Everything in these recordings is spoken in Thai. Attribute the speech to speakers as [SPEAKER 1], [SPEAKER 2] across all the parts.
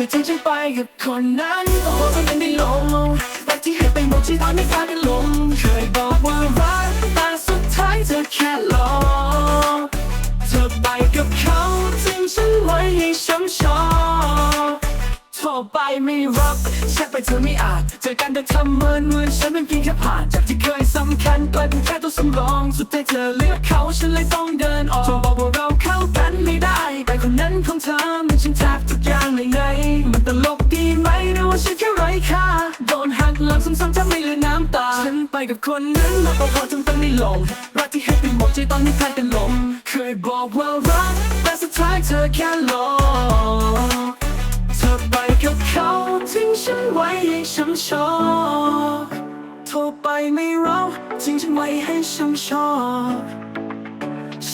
[SPEAKER 1] ธอทิ้งฉันไปกับคนนั้นโอ้โหทำไมไม่ลงรักที่ให้ไปหมดที่ตอนไม่กลายเป็นลมเคยบอกว่ารักแต่สุดท้ายเธอแค่หลอกเธอไปกับเขาทิ้งฉันไว้ให้ช้ำชอกโทรไปไม่รับแชทไปเธอไม่อ่านเจอกันแต่ทำเหมือนเหมือนฉันเป็นเพียงแค่ผ่านจากที่เคยสำคัญกลายเป็นแค่ตัวสำรองสุดท้ายเธอเลือกเขาฉันเลยต้องเดินออกเธอบอกว่าเราเข้ากันไม่ได้แต่คนนั้นของเธอมันฉันแทบทุก ตลกดีไหมหรือว่าฉันแค่ไร้ค่าโดนหักหลังซ้ำๆจำไม่เหลือน้ำตา ฉันไปกับคนนั้นแล้วก็พอจนต้องไม่ลง รักที่ให้ไปหมดใจตอนนี้กลายเป็นลม เคยบอกว่ารัก แต่สุดท้ายเธอแค่หลอกเธอไปกับเขาทิ้งฉันไว้ให้ช้ำชอกโทรไปไม่รับทิ้งฉันไว้ให้ช้ำชอก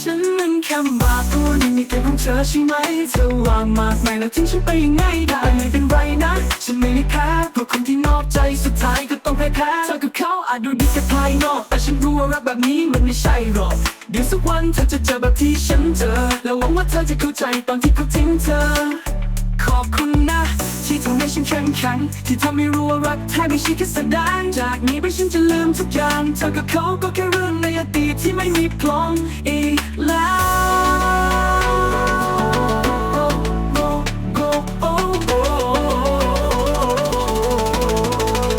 [SPEAKER 1] ฉันนั้นแค่บาปตัวนึงในเกมของเธอใช่ไหม เธอวางมากมายแล้วทิ้งฉันไปยังไงได้ไม่เป็นไรนะ ฉันไม่ได้แพ้เพราะคนที่นอกใจสุดท้ายก็ต้องแพ้แพ้เธอกับเขาอาจดูดีแค่ภายนอก แต่ฉันรู้ว่ารักแบบนี้มันไม่ใช่หรอก เดี๋ยวสักวันเธอจะเจอแบบที่ฉันเจอ แล้วหวังว่าเธอจะเข้าใจตอนที่เขาทิ้งเธอ ให้ฉันเข้มแข็งที่ทำให้รู้ว่ารักแท้ไม่ใช่แค่แสดงจากนี้ไปฉันจะลืมทุกอย่าง เธอกับเขาก็แค่เรื่องในอดีตที่ไม่มีพลองอีกแล้ว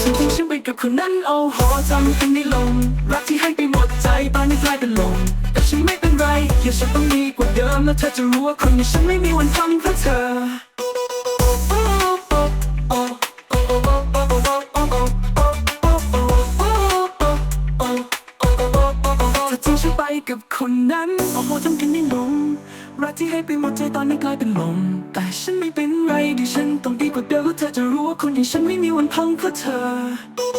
[SPEAKER 1] ทิ้งฉันไปกับคนนั้นเอาหอจำกันไม่ลงรักที่ให้ไปหมดใจบ้านนี้กลายเป็นลมแต่ฉันไม่เป็นไรอย่าฉันต้องดีกว่าเดิมแล้วเธอจะรู้ว่าคนอย่างฉันไม่มีวันทำเพื่อเธอ กับคนนั้น โอ้โหทำกันได้ลงรักที่ให้ไปหมดใจตอนนี้กลายเป็นลม แต่ฉันไม่เป็นไรดิฉันต้องดีกว่าเดิมเธอจะรู้ว่าคนอย่างฉันไม่มีวันพังเพื่อเธอ